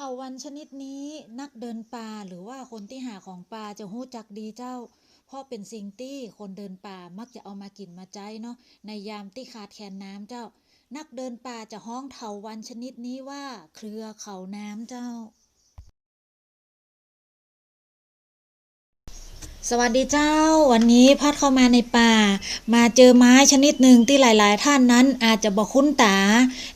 เถาวันชนิดนี้นักเดินป่าหรือว่าคนที่หาของป่าจะหู้จักดีเจ้า เพราะเป็นสิ่งที่คนเดินป่ามักจะเอามากินมาใจเนาะในยามที่ขาดแคลนน้ำเจ้า นักเดินป่าจะห้องเถาวันชนิดนี้ว่า เครือเขาน้ำเจ้า สวัสดีเจ้า วันนี้พัดเข้ามาในป่า มาเจอไม้ชนิดหนึ่งที่หลาย ๆ ท่านนั้นอาจจะบอกคุ้นตา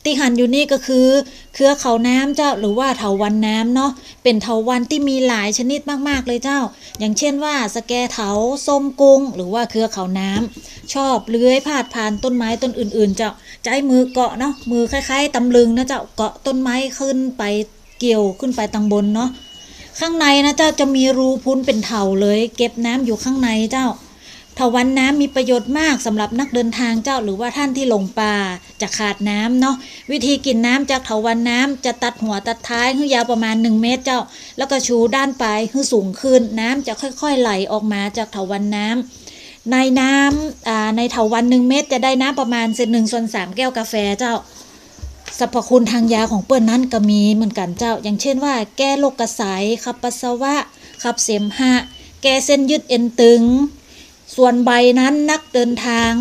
ที่หันอยู่นี่ก็คือ เครือเขาน้ำเจ้าหรือว่าเถาวันน้ำเนาะเป็นเถาวันที่มีหลายชนิดมาก ๆ เลยเจ้า อย่างเช่นว่าสแกเถาส้มกุงหรือว่าเครือเขาน้ำชอบเลื้อยพาดผ่านต้นไม้ต้นอื่น ๆ เจ้าใจมือเกาะเนาะมือคล้าย ๆตำลึงนะเจ้าเกาะต้นไม้ขึ้นไปเกี่ยวขึ้นไปตังบนเนาะ ข้างในนะเจ้าจะมีรูพุ้นเป็นเถาเลย เก็บน้ำอยู่ข้างในเจ้าเถาวันน้ำมีประโยชน์มากสำหรับนักเดินทางเจ้าหรือว่าท่านที่หลงป่าจะขาดน้ำเนาะวิธีกินน้ำจากเถาวันน้ำจะตัดหัวตัดท้ายให้ยาวประมาณ 1 เมตรเจ้า แล้วก็ชูด้านปลายให้สูงขึ้นน้ำจะค่อยๆไหลออกมาจากเถาวันน้ำในน้ำอ่าในเถาวันหนึ่งเม็ดจะได้น้ำประมาณเศษหนึ่งส่วนสามแก้วกาแฟเจ้า สรรพคุณทางยาของเปิ้ลนั้นก็มีเหมือนกันเจ้า อย่างเช่นว่า แก้โรคกระสายขับปัสสาวะ ขับเสมหะ แก้เส้นยืดเอ็นตึง ส่วนใบนั้นนักเดินทาง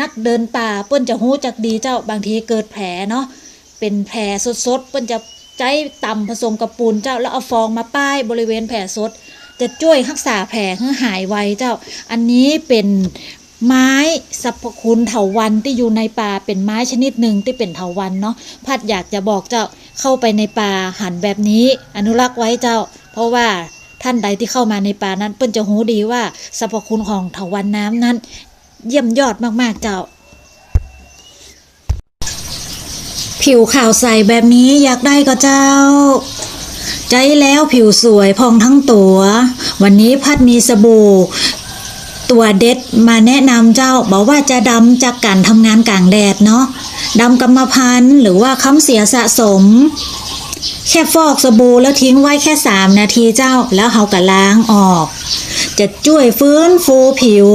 นักเดินป่าเปิ้ลจะหู้จักดีเจ้าบางทีเกิดแผลเนาะเป็นแผลสดๆเปิ้ลจะใจต่ำผสมกับปูนเจ้าแล้วเอาฟองมาป้ายบริเวณแผลสดจะช่วยรักษาแผลให้หายไวเจ้า อันนี้เป็น ไม้สรรพคุณเถาวันที่อยู่ในป่าเป็นไม้ชนิดหนึ่งที่เป็นเถาวันเนาะพัดอยากจะบอกเจ้าเข้าไปในป่าหันแบบนี้ อนุรักษ์ไว้เจ้า เพราะว่าท่านใดที่เข้ามาในป่านั้นเปิ้นจะรู้ดีว่าสรรพคุณของเถาวันน้ำนั้น เยี่ยมยอดมากๆเจ้า ผิวขาวใสแบบนี้อยากได้ก็เจ้า ใจแล้วผิวสวยพองทั้งตัว วันนี้พัดมีสบู่ ตัวเด็ดมาแนะนำเจ้า บอกว่าจะดำจากการทำงานกลางแดดเนาะดำกรรมพันธุ์หรือว่าค้ำเสียสะสม แค่ฟอกสบู่แล้วทิ้งไว้แค่ 3 นาทีเจ้า แล้วเฮาก็ล้างออก จะช่วยฟื้นฟูผิว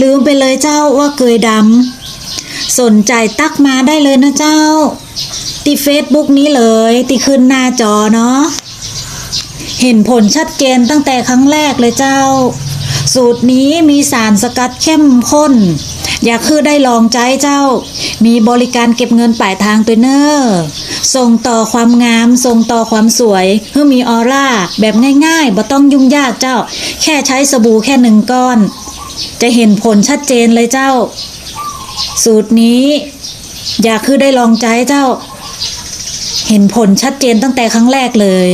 ลืมไปเลยเจ้าว่าเคยดำสนใจตักมาได้เลยนะเจ้าที่เฟซบุ๊กนี้เลยที่ขึ้นหน้าจอเนาะเห็นผลชัดเจนตั้งแต่ครั้งแรกเลยเจ้า สูตรนี้มีสารสกัดเข้มข้น อยากคือได้ลองใจเจ้า มีบริการเก็บเงินปลายทางตัวเนอร์ส่งต่อความงาม ส่งต่อความสวยเพื่อมีออร่า แบบง่ายๆบ่ต้องยุ่งยากเจ้า แค่ใช้สบู่แค่หนึ่งก้อน จะเห็นผลชัดเจนเลยเจ้า สูตรนี้ อยากคือได้ลองใจเจ้า เห็นผลชัดเจนตั้งแต่ครั้งแรกเลย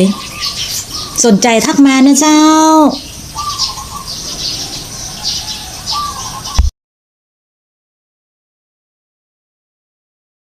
สนใจทักมานะเจ้า